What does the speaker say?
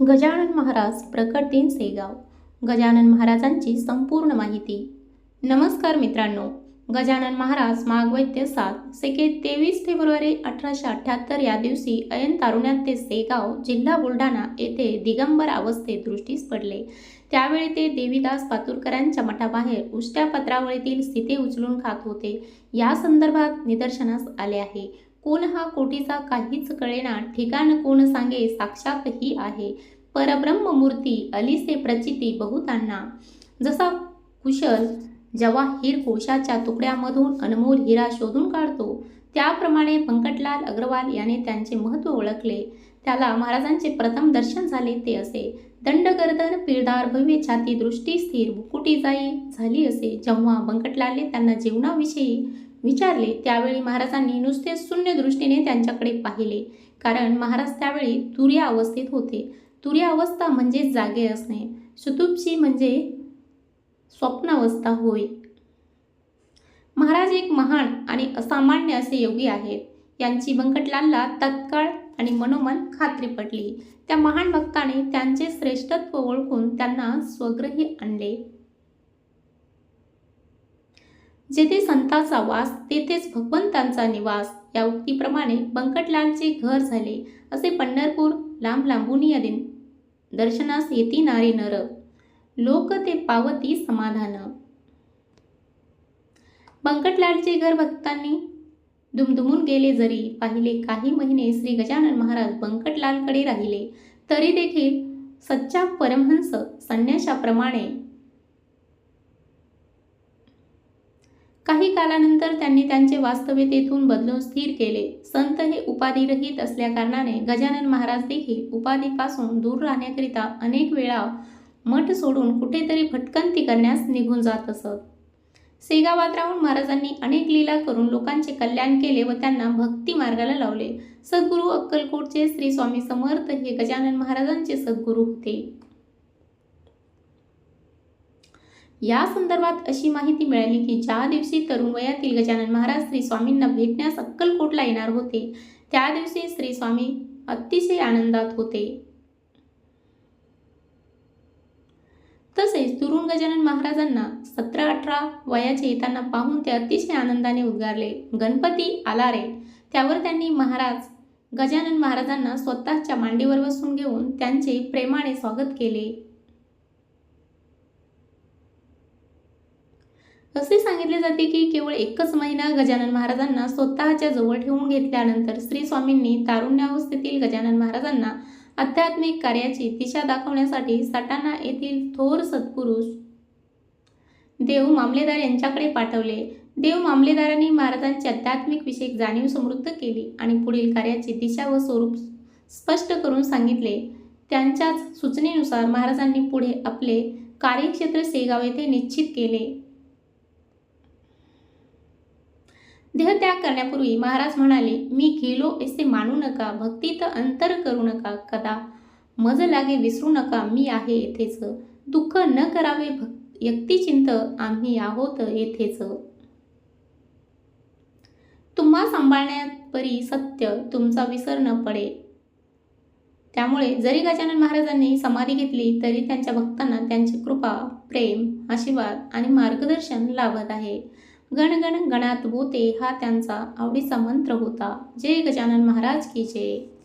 गजानन महाराज प्रकट दिन सेगाव. गजानन महाराजांची संपूर्ण माहिती. नमस्कार मित्रांनो गजानन महाराज मागवैद्य सात सेके तेवीस फेब्रुवारी अठराशे अठ्ठ्याहत्तर या दिवशी अयन तारुण्यात ते सेगाव जिल्हा बुलढाणा येथे दिगंबर अवस्थेत दृष्टीस पडले. त्यावेळी ते देवीदास पातुरकरांच्या मठाबाहेर उष्ट्या पत्रावळीतील स्थिती उचलून खात होते. या संदर्भात निदर्शनास आले आहे. कोण हा कोटीचा काहीच कळेना ठिकाण कोण सांगे साक्षात ही आहे. परब्रह्म मूर्ती अलिसे प्रचिती बहुतांना. जसा कुशल जवाहीर कोशाच्या तुकड्यामधून अनमोल हिरा शोधून काढतो त्याप्रमाणे पंकटलाल अग्रवाल याने त्यांचे महत्त्व ओळखले. त्याला महाराजांचे प्रथम दर्शन झाले ते असे. दंडगर्दन पिळदार भव्य छाती दृष्टी स्थिर भुकुटी जाई झाली असे. जेव्हा बंकटलालने त्यांना जीवनाविषयी विचारले त्यावेळी महाराजांनी नुसते शून्य दृष्टीने त्यांच्याकडे पाहिले. कारण महाराज त्यावेळी तुर्या अवस्थेत होते. तुर्यावस्था म्हणजे जागे असणे. सुतुपची म्हणजे स्वप्नावस्था होय. महाराज एक महान आणि असामान्य असे योगी आहेत. यांची व्यंकटलालला तत्काळ आणि मनोमन खात्री पटली त्या महान भक्ताने त्यांचे श्रेष्ठत्व ओळखून त्यांना स्वग्रही आणले. जेथे संताचा वास तेथेच भगवंतांचा निवास या उक्तीप्रमाणे बंकटलालचे घर झाले असे पंढरपूर लांब लांबून या दर्शनास येती नारी. नर लोक ते पावती समाधान. बंकटलालचे घर भक्तांनी दुमदुमून गेले जरी पाहिले काही महिने श्री गजानन महाराज बंकटलालकडे राहिले तरी देखील सच्चा परमहंस संन्याशाप्रमाणे काही कालानंतर त्यांनी त्यांचे वास्तव्य तेथून बदलून स्थिर केले. संत हे उपाधिरहित असल्याकारणाने गजानन महाराज देखील उपाधीपासून दूर राहण्याकरिता अनेक वेळा मठ सोडून कुठेतरी भटकंती करण्यास निघून जात असत. सेगावात राहून महाराजांनी अनेक लीला करून लोकांचे कल्याण केले व त्यांना भक्ती मार्गाला लावले. सद्गुरू अक्कलकोटचे श्री स्वामी समर्थ हे गजानन महाराजांचे सद्गुरू होते. या संदर्भात अशी माहिती मिळाली की ज्या दिवशी तरुण वयातील गजानन महाराज श्री स्वामींना भेटण्यास अक्कलकोटला येणार होते त्या दिवशी श्री स्वामी अतिशय आनंदात होते. तसेच तरुण गजानन महाराजांना सतरा अठरा वयाचे येताना पाहून ते अतिशय आनंदाने उद्गारले. गणपती आला रे. त्यावर त्यांनी महाराज गजानन महाराजांना स्वतःच्या मांडीवर बसून घेऊन त्यांचे प्रेमाने स्वागत केले. असे सांगितले जाते की केवळ एकच महिना गजानन महाराजांना स्वतःच्या जवळ ठेवून घेतल्यानंतर श्री स्वामींनी तारुण्यावस्थेतील गजानन महाराजांना आध्यात्मिक कार्याची दिशा दाखवण्यासाठी सटाणा येथील थोर सत्पुरुष देव मामलेदार यांच्याकडे पाठवले. देव मामलेदारांनी महाराजांची आध्यात्मिक विषयक जाणीव समृद्ध केली आणि पुढील कार्याची दिशा व स्वरूप स्पष्ट करून सांगितले. त्यांच्याच सूचनेनुसार महाराजांनी पुढे आपले कार्यक्षेत्र सेगाव येथे निश्चित केले. देहत्याग करण्यापूर्वी महाराज म्हणाले मी गेलो असे मानू नका भक्तीत अंतर करू नका कदा मज लागे विसरू नका मी आहे येथेच. दुःख न करावे भक् व्यक्तिचिंत आम्ही आहोत येथेच. तुम्हा सांभाळण्यापरी सत्य तुमचा विसर न पडे. त्यामुळे जरी गजानन महाराजांनी समाधी घेतली तरी त्यांच्या भक्तांना त्यांची कृपा प्रेम आशीर्वाद आणि मार्गदर्शन लाभत आहे. गणगण गणात होते हा त्यांचा आवडीचा मंत्र होता. जय गजानन महाराज की जय.